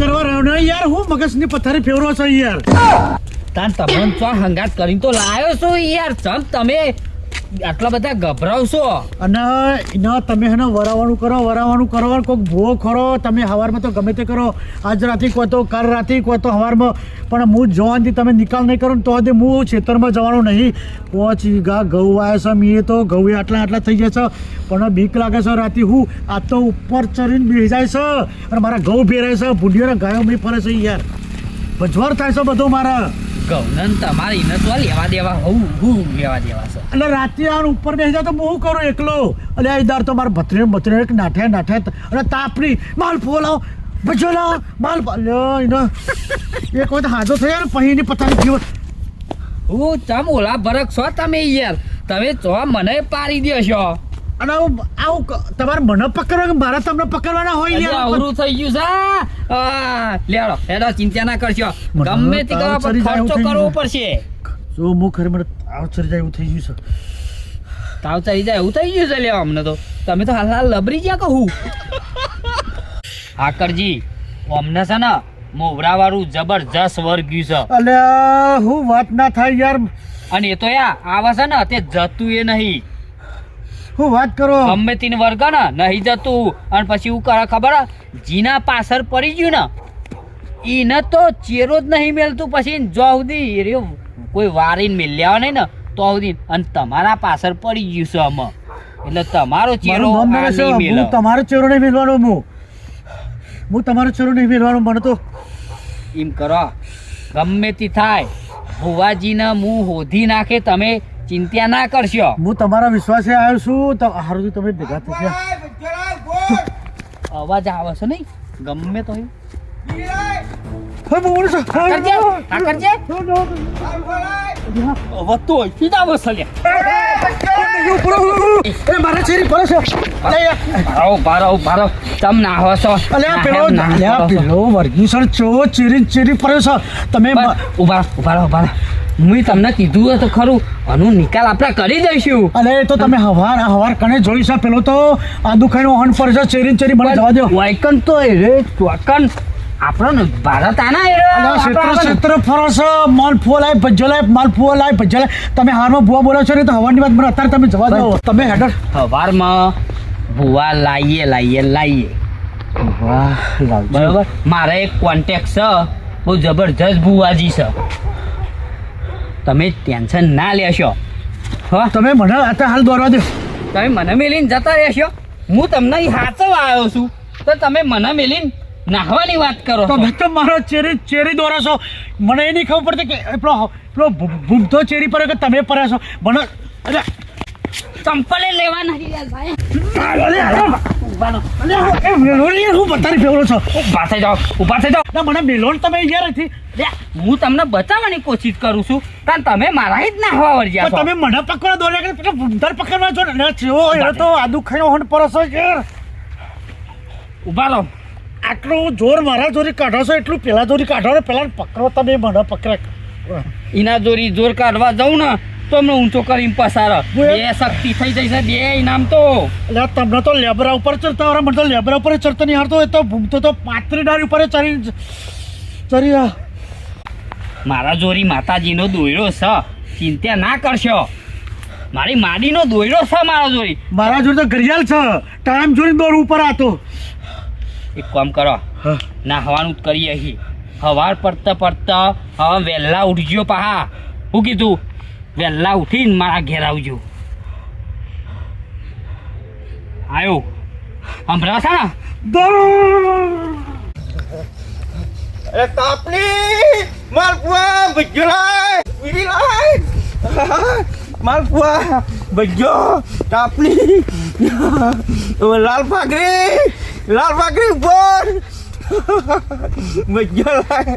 કરવા રહ્યો ને યાર, હું મગજની પથારી ફેરવો છો યાર. તાન તમને ચો હંગાત કરીને તો લાયો છું યાર, ચમ તમે આટલા બધા ગભરાવશો? અને એના તમે હેને વરાવાનું કરો વરાવાનું કરો કોઈક ભૂવો ખરો, તમે હવારમાં તો ગમે તે કરો. આજ રાતે કહો તો, કાલ રાતે કહો તો હવારમાં. પણ હું જવાનથી તમે નિકાલ નહીં કરો ને તો હજી હું ખેતરમાં જવાનું નહીં. પોચ વીઘા ઘઉં આવ્યા છે મેં તો ઘઉં આટલા આટલા થઈ જાય છે. પણ બીક લાગે છે રાતે હું. આ તો ઉપર ચડીને બેસી જાય છે. અને મારા ઘઉં ફેરાય છે. ભૂંડીઓના ગાયો મેં ફરે છે યાર. ભજવાર થાય છે બધું મારા. ગૌનન તમારે એને તો લેવા દેવા હું હું લેવા દેવા છે. એટલે રાત્રે આ ઉપર બેસી જાય તો બહુ કરો એકલો. એટલે આ દર તો મારા ભત્રીને ભત્રીને એક નાઠે નાઠે. અને તાપરી માલ ફોલાવ બચો લાવ માલ લ્યો એનો એક વખત હાજો થયો ને પછી એની પથારી જીવ. હું ચમ ઓલા ભરક છો તમે યાર. તમે ચો મને પાડી દેશો અને આવું આવું તમારે મને પકડવા મારે તમને પકડવાના હોય યાર? અવરું થઈ ગયું છે. આ, લેડો ચિંતા ના કરશો. ગમે તે તાવ કરવા ખર્ચો કરવો પડશે. જો હું ખરી મને તાવ ચડી જાય એવું થઈ ગયું છે. તાવ ચડી જાય એવું થઈ ગયું છે લેવા અમને તો. તમે તો હાલ હાલ લબરી ગયા કહું. આકરજી અમને છે ને મોવરા વાળું જબરજસ્ત વર્ગ્યું છે. એટલે હું વાત ના થાય યાર. અને એ તો યા આવા છે ને તે જતું એ નહીં. હું વાત કરો? ગમે તીન વર્ગ ને નહીં જતું અને પછી એવું કરે ખબર હે? જીના પાછળ પડી ગયું ને એને તો ચેરો જ નહીં મેલતું. પછી જો સુધી એ કોઈ વારીને મેલ્યા નહીં ને તો સુધી અને તમારા પાછળ પડી ગયું છે અમે એટલે તમારો ચેરો મેલે. હું તમારો ચેરો નહીં મેળવાનો હું. હું તમારો ચેરો નહીં મેળવાનો મને તો. એમ કરો. ગમે તે થાય ભુવાજીને મું હોધી નાખે તમે ચિંતા ના કરશો. હું તમારા વિશ્વાસે આવ્યો છું. તો હારું તમે ભેગા થશે. અવાજ આવે છે નહીં? ગમે તો તમે ઊભા ઊભા ઊભા મું તમને કીધું તો ખરું આનું નિકાલ આપણે કરી દઈશું. અરે તો તમે હવાર હવાર કણે જોઈ છે? પેલો તો આ દુખાઈનો હન પર છે ચેરી ચેરી મને જવા દો વાયકન તો એ રે ચોકન આપણો ભારત આના એ ક્ષેત્ર ક્ષેત્ર ફરો છે માલ ફોલાય ભજ્જો લાય માલ ભજ્જો લાય તમે હારમાં ભૂવા બોલો છો ને તો હવાની વાત મને અત્યારે તમે જવા દો તમે હેડર સવારમાં ભૂવા લાઈએ લાઈએ લાઈએ. વાહ બરોબર? મારે એક કોન્ટેક્ટ છે બહુ જબરજસ્ત ભૂવાજી છે. તમે ટેન્શન ના લેશો હા? તમે મને અત્યારે હાલ દોરવા દો તમે મને મેલીને જતા રહેશો હું તમને હાચવા આવ્યો છું. તો તમે મને મેલીને નાહવાની વાત કરો. તમે તો મારો ચેરી ચેરી દોરો છો. મને એ નહીં ખબર પડતી કે પેલો પેલો ભૂમતો ચેરી પર કે તમે પડ્યા છો. મને અરે! ચંપલે લેવા નથી ઊભા હું બતાવી ફેવરો છો. ઊભા થઈ જાઓ ઊભા થઈ જાઓ. મને મેલોન તમે યાર નથી. હું તમને બચાવવાની કોશિશ કરું છું કારણ તમે મારા જ નાહવા વળ્યા પણ છો. તમે મને પકડવા દોડ્યા કે પેલો ભૂમતાર પકડવા છો ને? જેવો એ તો આદુ ખાયો હન પરસો યાર. ઊભા રહો. આટલું જોર મારા જોરી કાઢો છો એટલું પેલા જોરી કાઢો ને પેલા પકડો તમે મને પકડે. એના જોરી જોર કાઢવા જાઉં ને તો અમને ઊંચો કરીને પસાર. બે એ- શક્તિ થઈ જશે બે ઇનામ તો. એટલે તમને તો લેબરા ઉપર ચડતા વાળા મને તો લેબરા ઉપર ચડતા નહીં હારતો એ તો ભૂમતો તો પાત્રી ડાળી ઉપર ચડી આ. મારા જોરી માતાજીનો દોયડો છે ચિંતા ના કરશો. મારી માડીનો દોયડો છે મારા જોરી. મારા જોડે તો ઘડિયાળ છે. ટાઈમ જોઈને દોર ઉપર આતો એક કામ કરો. નાહવાનું જ કરીએ અહીં. હવાર પડતા પડતા હવે વહેલા ઉઠજો પાહા. હું કીધું વહેલા ઉઠીને મારા ઘેર આવજો આવ્યો હમણાં છે ને દોર અરે તાપલી માલપુઆ ભજ્જો લાય વીડી લાય માલપુઆ ભજ્જો તાપલી લાલ પાઘડી લાલ પાઘડી ઉપર ભજ્જો લાય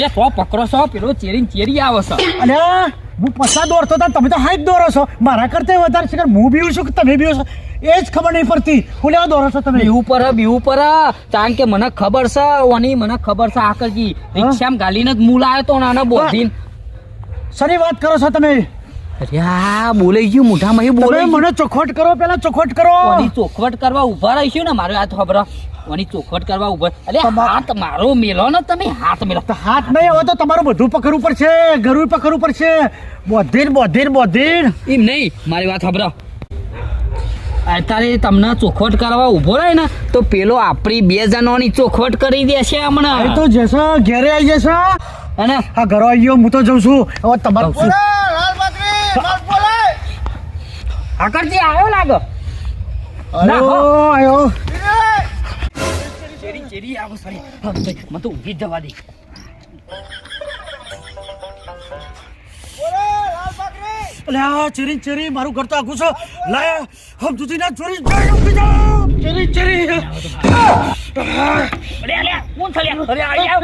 લે તો પકડો છો પેલો ચેરીને ચેરી આવો છો. અને હું પછા દોરતો હતા તમે તો હાઈ દોરો છો. મારા કરતા વધારે છે હું બીવું છું કે તમે બીવો છો? એ જ ખબર નહીં પડતી. હું લેવા દોરો છો તમે? બીવું પર બીવું પર કારણ કે મને ખબર છે ઓની મને ખબર છે આકરજી રિક્ષામાં ગાલીને જ મૂળ આવ્યો તો નાના બોધીન. સરી વાત કરો છો તમે? અરે આ બોલાઈ ગયું મોઢામાં એ મને ચોખવટ કરો પેલા ચોખવટ કરો. ઓની ચોખવટ કરવા ઊભા રહીશું ને મારો હાથ ખબર ઓની ચોખવટ કરવા ઊભા. હાથ મારો મેલો ને તમે હાથ મેલો. હાથ નહીં હવે તો તમારું બધું પકડવું પડશે ગરુડ પકડવું પડશે. બોધીન બોધીન બોધીન એમ નહીં મારી વાત ખબર અત્યારે તમને ચોખવટ કરવા ઊભો રહે ને તો પેલો આપણી બે જણોની ચોખવટ કરી દેશે હમણાં. તો જશે ઘેરે આવી જશે. અને આ ઘરો આવી ગયો હું તો જઉં છું. હવે તમારું આગળથી આવ્યો લાગો ના, આયો આયો ચેરી ચેરી આવો સારી મને તો ઊંઘી જવા દે બોલે લાલ બકરી અલે ચેરી ચેરી મારું ઘર તો આખું છે લાય હમ જુદી ના ચોરી જઈ ઊભી જાઓ ચેરી ચેરી અરે અરે કોણ થયા અરે આયા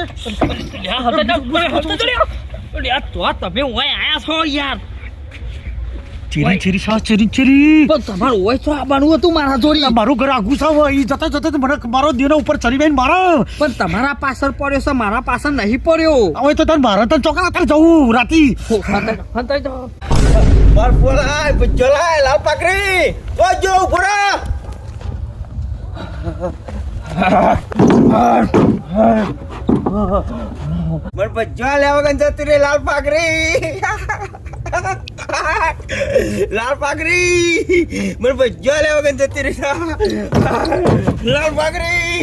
આવ હતે તો હતે તો લ્યા અરે તો તમે ઓય આયા છો યાર ચેરી ચેરી સા ચેરી ચેરી? પણ તમારું હોય તો આવવાનું હતું મારા જોડી. મારું ઘર આખું છે હવે ઈ જતા જતા તો મને મારો દેનો ઉપર ચડી બેન મારો. પણ તમારા પાછળ પડ્યો છે મારા પાછળ નહીં પડ્યો. હવે તો તને મારા તને ચોકડા તક જવું રાતી. હતે હતે તો માલ બોલાય બચ્ચો લાય લાલ બકરી તો જો ઉભરા મર બચ્ચો લેવા ગન જતી લાલ પાકરી લાલ પાઘરી મને બચ્ચો લેવા ગન જતી રહી લાલ પાઘરી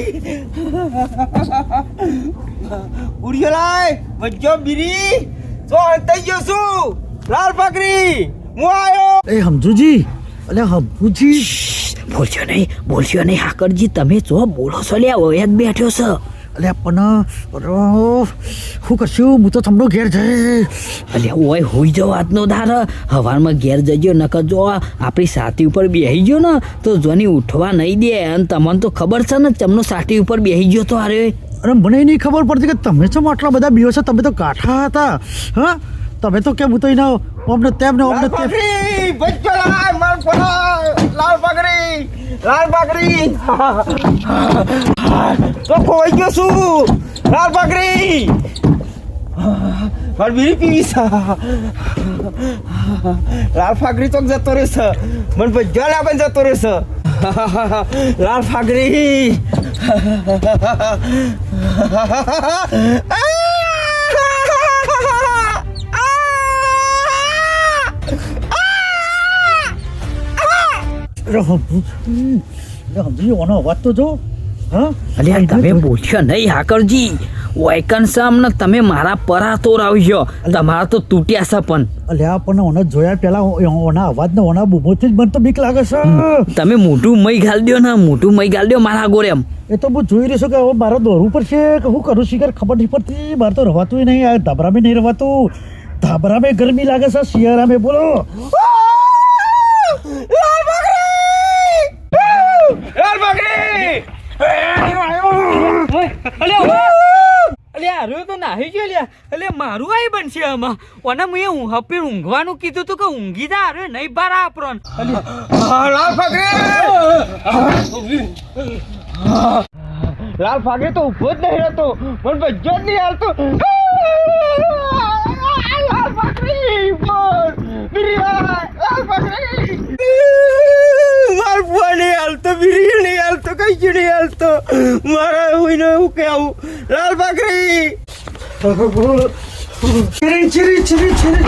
ઉડ્યો લાય. બચ્ચો બીરી. તો અંતઈ ગયો છું. લાલ પાઘરી હું આવ્યો એ હમજુજી. અલે હમજુજી. બોલશો નહીં બોલશો નહીં હાકરજી તમે જો બોલો છો લ્યા ઓયા જ બેઠ્યો છે. અલે પણ શું કરશું હું તો તમનો ઘેર જઈ અલે ઓય હોઈ જાવ આજનો ધાર હવારમાં ઘેર જજો નકર જો આપણી સાથી ઉપર બેહી ગયો ને તો જોની ઉઠવા નહીં દે. અને તમને તો ખબર છે ને તમનો સાથી ઉપર બેહી ગયો તો અરે અરે મને નહીં ખબર પડતી કે તમે છો આટલા બધા બીઓ છો? તમે તો કાઠા હતા. હા? તમે તો કેમ હું તો એના અમને તેમ ને અમને તેમ પાઘડી બચ્ચો લાલ માલ પડા લાલ પાઘડી લાલ પાકડી તો ખોઈ ગયો શું લાલ પાકડી મારે બીડી પીવી છે. લાલ પાઘડી ચોક જતો રહેશે મને બચ્ચો લાવન જતો રહેશે લાલ પાઘડી. અરે અરે ઓનો અવાજ તો જો હા અલે આ તમે બોલશો નહીં હાકરજી. વૈકન સામને તમે મારા પરા તોર આવશો તમારા તો તૂટ્યા છે પણ. અલ્યા પણ ઓને જોયા પેલા ઓના અવાજ ને ઓના બૂમોથી જ મને તો બીક લાગે છે. તમે મોઢું મય ગાલ દો ને મોઢું મય ગાલ દો મારા ગોરે એમ. એ તો હું જોઈ રહ્યો છું કે હવે મારા દોર ઉપર છે કે હું કરું શિકાર ખબર નહીં પડતી. મારે તો રવાતું નહીં આ ધાબરામાં નહીં રવાતું. ધાબરામાં ગરમી લાગે છે શિયાળામાં બોલો. લાલ પાઘડી તો નાહી ગયો અલ્યા અલે મારું આઈ બનશે આમાં. ઓને મેં હપે ઊંઘવાનું કીધું તું કે ઊંઘી જા અરે નહીં બાર લાલ પાઘડી લાલ પાઘડી તો ઊભો જ નહીં રહેતો. પણ ભજ્જો જ નહીં હાલતો. લાલ પાઘડી માર ફુવા નહીં હાલતો બીરી નહીં હાલતો કઈ જ નહીં હાલતો મારા હું એવું કે આવું લાલ પાઘડી ચીરી ચીરી ચીરી ચીરી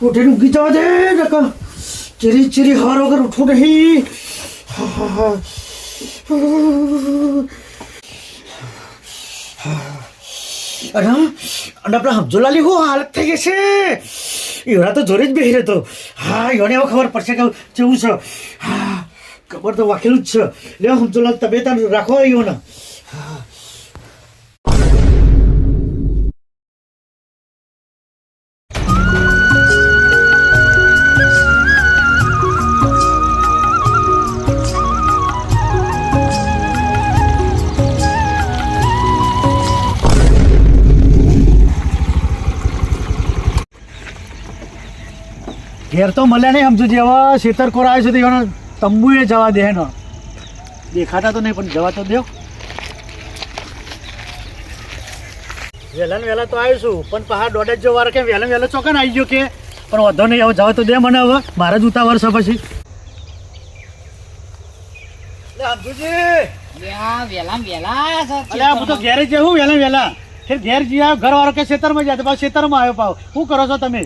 ઉઠીને ઊંઘી જવા દે નકર ચીરી ચીરી હાર વગર ઉઠું નહીં અરે અને આપણા હમજોલાલી હું હાલત થઈ ગઈ છે એવડા તો જોરે જ બેહી રહેતો હા યોને એવો ખબર પડશે કે કેવું છે હા ખબર તો વાકેલું જ છે લે હમજોલાલ તબિયત રાખો યોને ઘેર તો મળ્યા નહીં સમજુ જેવા હવે કોર આવ્યો છે તો એવાનો તંબુએ જવા દે એનો દેખાતા તો નહીં પણ જવા તો દો વહેલા વહેલા તો આવીશું પણ પહાડ દોઢ જ વાર કે વહેલા વહેલા ચોકન આવી ગયો કે? પણ વધો નહીં હવે જવા તો દે મને હવે મારા જ ઉતાવળ છે પછી ઘેરે જ્યાં ઘર વાળો કે ખેતરમાં જાય પાછો ખેતરમાં આવ્યો પાવ શું કરો છો તમે?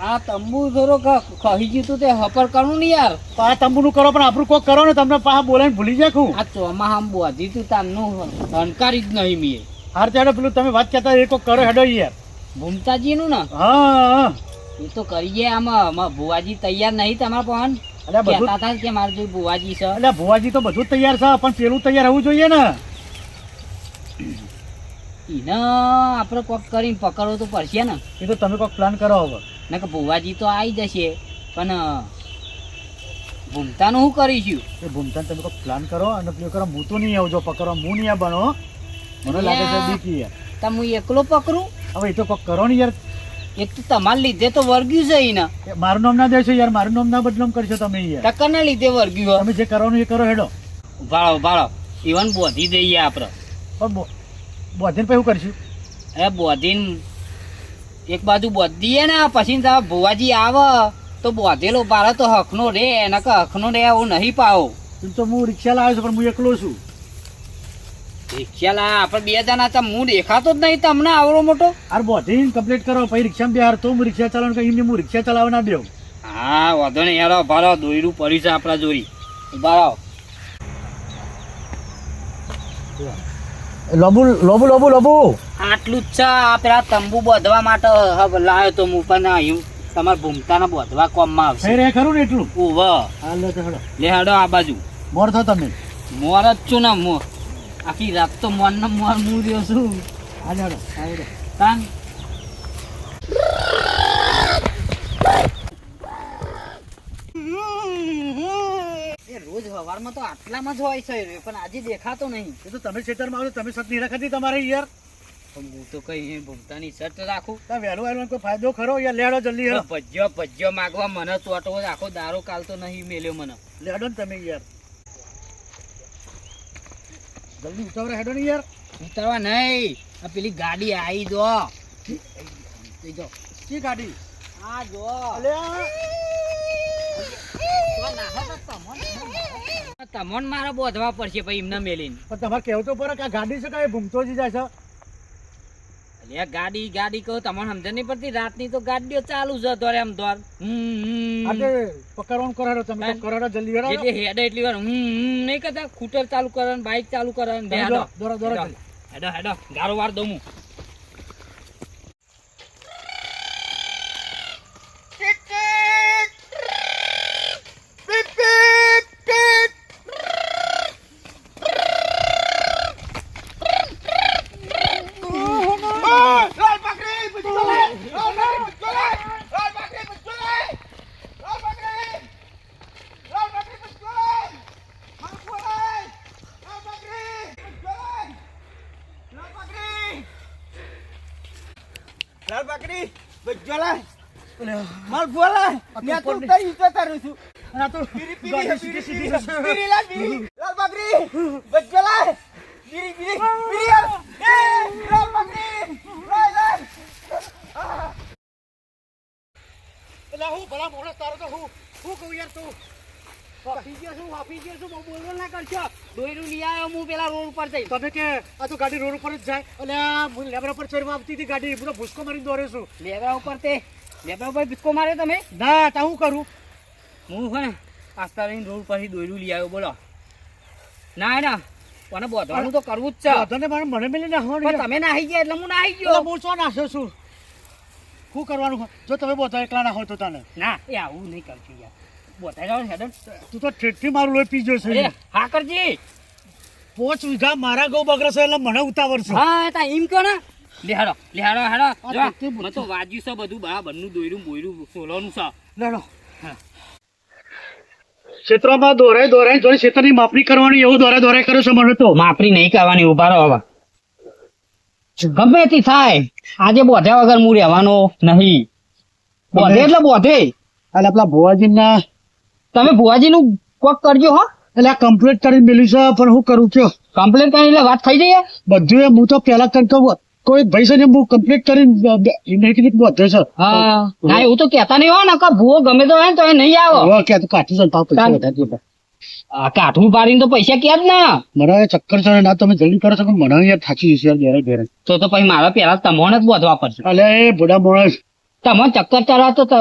આ તંબુ થોડો કહી ગયું તે હપર કરું ને યાર. પા તંબુનું કરો પણ આપણું કોક કરો ને તમને પાછા બોલાવીને ભૂલી જાય હું આ ચોમાહામ બોધી તું તામનું હંકારી જ નહીં મીએ. હાર ચાડો પેલું તમે વાત કહેતા એ કોક કરો હેડો યાર. ભૂમતાજી નું? ને હા. એ તો કરી જાય આમાં ભુવાજી તૈયાર નહીં તમારા પણ અલ્યા બધું હતા કે મારે જોઈ ભુવાજી છે. અલ્યા ભુવાજી તો બધું તૈયાર છે પણ પેલું તૈયાર હોવું જોઈએ ને. એને આપણે કોક કરીને પકડવો તો પડશે ને. એ તો તમે કોક પ્લાન કરો હવે. ને કે ભુવાજી તો આવી જશે પણ ભૂમતાનું શું કરીશું? એ ભૂમતાન તમે કોઈ પ્લાન કરો? અને પેલું કરો હું તો નહીં આવજો પકડો હું નહીં બનો. મને લાગે છે બીકી યાર. હું એકલો પકડું? હવે એ તો કોક કરો ને યાર. એક તો તમારા લીધે તો વર્ગ્યું છે એને મારું નામ ના દેશો યાર મારું નામ ના બદનામ કરશો તમે યાર. ટક્કરના લીધે વર્ગ્યું તમે જે કરવાનું એ કરો હેડો. ભાળો ભાળો ઇવન બોધી દઈએ આપણે પણ બોધીને પછી શું કરશું? એ બોધીને એક બાજુ બધી ને પછી તમે ભુવાજી આવે તો બોધેલો પાડે તો હકનો રે એને કે હકનો રે એવું નહીં પાવો. તો હું રિક્ષા લાવ્યો છું પણ હું એકલો છું. રિક્ષા લા આપણે બે જણા તો હું દેખાતો જ નહીં તમને આવડો મોટો. અરે બોધીને કમ્પ્લીટ કરો પછી રિક્ષામાં બિહાર તો હું રિક્ષા ચલાવવાનું કહી હું રિક્ષા ચલાવવા ના દેવું. હા વાંધો નહીં યાર ભારો દોયરું પડ્યું છે આપણા જોડી. રહો. લોબુ લોબુ લોબુ લોબુ. આટલું જ છે. આ પેલા તંબુ બાંધવા માટે હવે લાવ્યો તો હું પણ તમાર તમારા ભૂમતાના બાંધવા કોમમાં આવશે. રે ખરું ને એટલું? ઓવ હાલ લે તો હેડો. આ બાજુ. મોર થો તમે. મોર જ છું ને મોર. આખી રાત તો મોર ને મોર હું રહ્યો છું. હાલ હેડો હા, તાન. રોજ સવારમાં તો આટલામાં જ હોય છે પણ આજે દેખાતો નહીં. એ તો તમે ખેતરમાં આવો તો તમે સત નિરાખતી તમારે યાર. હું તો કઈ ભૂમતાની શર્ટ રાખું. ત્યાં વહેલું વહેલું કોઈ ફાયદો ખરો? યાર લેડો જલ્દી હેડો ભજ્યો ભજ્યો માગવા મને ચોટવો આખો દારો કાલ તો નહીં મેલ્યો મને. લેડો ને તમે યાર. જલ્દી ઉતાવળે હેડો ને યાર. ઉતરવા નહીં. આ પેલી ગાડી આવી જો. એ જો. શી ગાડી? આ જો. તમોન મારે બોધવા પડશે પછી એમને મેલીને. પણ તમારે કેવું તો પડે કે આ ગાડી છે કાંઈ ભૂમતો જ જાય છે? ગાડી ગાડી કહો તમને સમજણ નહીં પડતી? રાતની તો ગાડીઓ ચાલુ છે ધોરે આમ ધોર. પકડવાનું કરાડો તમે કરાડો જલ્દી હેડો એટલે હેડે એટલી વાર હમ, નહીં કરતા સ્કૂટર ચાલુ કરે ને બાઇક ચાલુ કરે હેડો. હેડો. હેડો હેડો. ગારો વાર દઉં હું. પકડી. બચ્ચો લાય. માર બોલા આ તો તઈ ઈતો તારું છું? આ તો ગાડી બીરી સીધી બીરી સીધી. બીરી લાલ પકડી. બચ્ચો લાય. બીરી બીરી બીરી એ લાલ પકડી. લાય લાય. એટલે હું ભલા માણસ તારો તો હું હું કહું યાર તું? વાપી ગયો છું વાપી ગયો છું બહુ ના કરશો. દોયરું લઈ આવ્યો હું પેલા રોડ ઉપર જઈ. તમે કે આ તો ગાડી રોડ ઉપર જ જાય. આ હું લેબરા પર ચડવા આવતી હતી ગાડી. પૂરો ભૂસકો મારીને દોરે છું. લેબરા ઉપર તે લેબરા ઉપર બિસ્કો મારે તમે? ના તા હું કરું? હું ને આસ્તા રહીને રોડ પરથી દોયરું લઈ આવ્યો બોલો. ના ના મને બોધવાનું તો કરવું જ છે. બધાને મને મને મેલી નાખવાનું. તમે નાહી ગયા એટલે હું નાહી ગયો. હું શું નાખ્યો છું? શું કરવાનું જો તમે બધા એકલા ના હોય તો તને. ના એ આવું નહીં કરજો યાર. હેડન તું તો ઠેઠથી મારું લોહી પી જશે અરે હા કરજી. પોચ વીઘા મારા ગૌ બગડે છે એટલે મને ઉતાવળ છે. હા તા એમ કહો ને. લે હેડો. લે હેડો હેડો જો મને તો વાજ્યું છે બધું બરાબરનું દોયરું બોયરું સોલોનું છે. લેડો. ક્ષેત્રમાં દોરાય દોરાય જોડે ક્ષેત્રની માપણી કરવાની એવું દોરાય દોરાય કર્યો છે મને તો. માપણી નહીં કરવાની ઊભા રહો હવે. ગમે તે થાય આજે બોધ્યા વગર હું રહેવાનો નહીં. બોધે એટલે બોધે. એટલે આપણા ભુવાજીના તમે ભુવાજીનું કોક કરજો હો. એટલે કમ્પ્લીટ કરી મેલી છે પણ હું કરું કયો? કમ્પ્લેન કરી એટલે વાત થઈ જઈએ? બધું હું તો પેલા કરી કહું કોઈ ભાઈ છે ને હું કમ્પ્લીટ કરી કીધું છે. હા. ના એવું તો કેતા નહીં હોય ને કે ભૂવો ગમે તો હોય તો એ નહીં આવો. હવે કે કાઠું છે ભાવ પૈસા વધારે આ કાઠું પાડીને તો પૈસા ક્યાં જ ના? મને ચક્કર છે ના તમે જલ્દી કરો છો કે મને યાર થાકી જશે યાર ઘેરે ઘેરે. તો તો પછી મારા પેલા તમોને જ બોધવા પડશે. અલે એ બુડા માણસ. તમે ચક્કર ચલાવો તો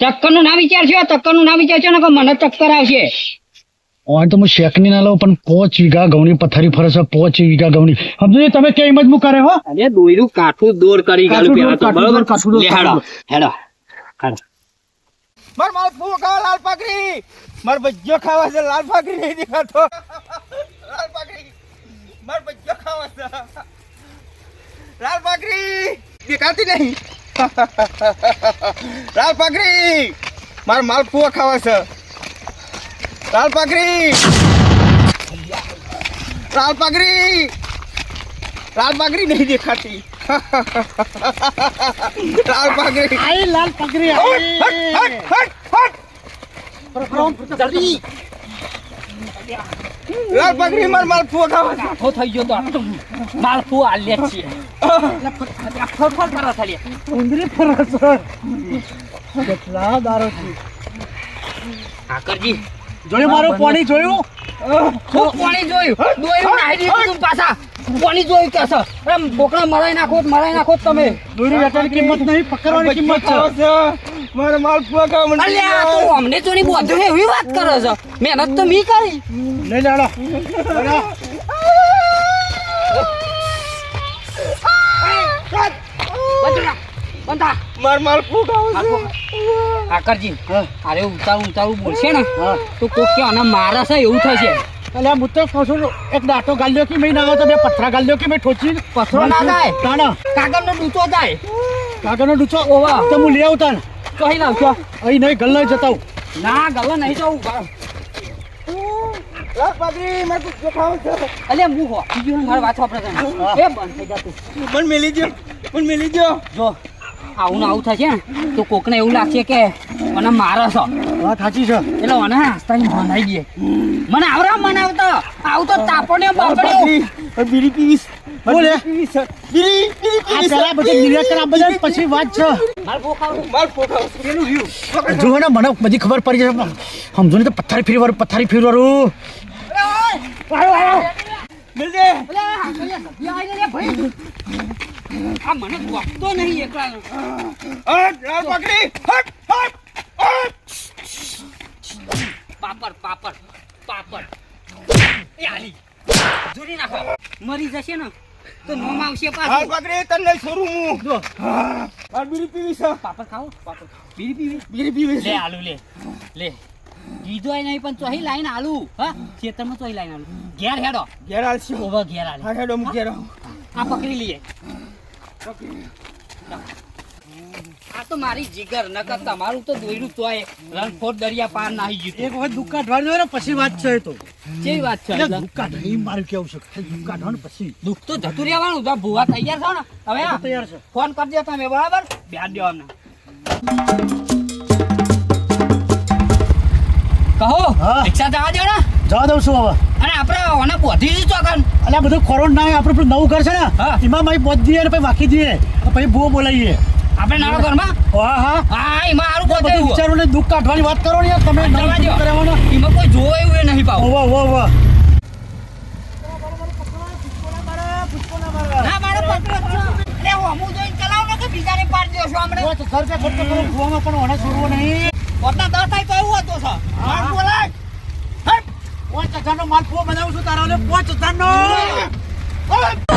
ત- ચક્કરનું ના વિચારશો ચક્કરનું ના વિચારશો ને મને ચક્કર આવશે. તો હું શેકની ના લઉં પણ પોચ વીઘા ઘઉંની પથારી ફરે છે પોચ વીઘા ઘઉંની. સમજો તમે કે હિંમત હું કરે હો? અરે દોયરું કાઠું દોર કરી ગાળું પેલા તો બરોબર? કાઠું દોર, હેડો હેડો. માર માલ ફૂ ખાવા લાલ પાકરી મર બજ્જો ખાવા છે લાલ પાકરી નહીં દેખાતો લાલ પાકરી મર બજ્જો ખાવા છે. લાલ પાકરી દેખાતી નહીં. લાલ પાકડી મારા માલ ફૂ ખાવા છે. લાલ પાકડી લાલ પાકડી લાલ પાકડી નહીં દેખાતી. લાલ પાકડી આઈ લાલ પગરી હટ, હટ, હટ, હટ. જલ્દી. લાલ પગડી માર માલ ફૂ. કાઠો થઈ ગયો તો આ તો માલપું આલે છે. છીએ ફળ ફરા થાલી ઉંદરી ફરા છે. કેટલા દારો છે. ઠાકરજી જોયું મારું પાણી જોયું? ખૂબ પાણી જોયું? દોયું નાહી દીધું તું પાછા. પાણી જોયું કે સર એમ બોકડા મરાઈ નાખો મરાઈ નાખો તમે. દોરી વેચાની કિંમત નહીં પકડવાની કિંમત છે. મારે માલ ફૂ મને. અલ્યા તો અમને તો ની બોધો એવી વાત કરો છો. મહેનત તો મી કરી. લઈ લેડો બંધા માર માલ અરે ઉતારું ઉતારું બોલશે ને? તો કોક કે આને મારે છે એવું થશે. અલ્યા હું તો કહું છું એક દાંટો ગાલ્યો કે મેં ના તો બે પથરા ગાલ્યો કે મેં ઠોચી. પથરો ના થાય. કાગળનો ડૂચો જાય. કાગળનો ડૂચો. ઓવા. તો હું લઈ આવતા અહીં લાવશો અહીં નહીં ગલ્લો જતા ના ગલ્લો નહીં જવું. અલે હું હો. બીજું મારે વાત વાપરે છે? એ બંધ થઈ જતું. મને મેલી દ્યો. મને મેલી દ્યો. જો આવું ને આવું થશે ને તો કોકને એવું લાગશે કે મને મારે છો. વાત સાચી છે. એટલે મને હસતા મનાઈ દે મને આવરા મનાવતો. આવું તો તાપણે લાલ બાપડે પગડી. હવે બીડી પીવીશ. મારે બોલે. બીડી બીડી, આ કરા પેલા છે. કરા બધા પછી વાત છે. મારે ભૂખ આવે માલ ફૂ ખાવા રહ્યું. જો ને મને બધી ખબર પડી જશે સમજો ને તો પથારી ફેરવાનું પથારી ફેરવાનું મિલ દે. આ મને ગોખતો નહીં એકલા હટ, લાલ પકડી. હટ, હટ, હટ. પાપડ પાપડ પાપડ. એ આલી. જોડી નાખો. મરી જશે ને. તો નોમ આવશે પાછું. પગડી, તને છોરું હું. જો. મારે બીડી પીવી છે. પાપડ ખાઓ. પાપડ બીડી પીવી? બીડી પીવી લે. આલુ લે. લે. દીધો ય નહીં પણ ચોહી લાઈન આલુ. હા ખેતરમાં ચોહી લાઈન આલુ. ઘેર હેડો. ઘેર આલશી. ઓવા ઘેર આલે. હા, હેડો, મુ ઘેર. આ પકડી લઈએ. આ તો મારી જીગર નકર તમારું તો દોયરું તોય રણફોડ દરિયા પાર નાહી એક વખત દુઃખ કાઢવાનું ને પછી વાત છે તો. કેવી વાત છે? એટલે એટલે? દુઃખ કાઢ એ મારું કેવું છે? ખાલી દુઃખ પછી. દુઃખ તો જતું રહેવાનું જો ભૂવા તૈયાર છો ને. હવે તૈયાર છે. ફોન કરજો તમે બરાબર? બેન દો અમને કહો. રિક્ષા જવા દો ને. જવા દઉં છું હવે. અને આપણે ઓને પહોંચી જ ચોકન. એટલે આ બધું ખોરોન ના હોય આપણે નવું ઘર છે ને એમાં મારી પહોંચ દઈએ ને પછી વાંકી દઈએ પછી ભૂવો બોલાવીએ. આપણે નવા ઘરમાં? હા હા. હા એમાં આરું બધું પહોંચાયું વિચારો ને દુઃખ કાઢવાની વાત કરો ને તમે જવા કરવાનો. એમાં કોઈ જોવે એવું એ નહીં પાવ. વાહ વાહ ઓવા ના મારો પકડો જ છો. એટલે હું અમુક ચલાવો કે બીજાને પાડી દો છો હમણાં. પાંચ હજાર રૂપિયા ખર્ચો કરો પણ ઓને છોડવો નહીં. પોતના દસ થાય તો હતું સર. હા. બોલાય. પાંચ હજારનો માલ ફો બનાવું છું તારા પોચ હજારનો. હટ.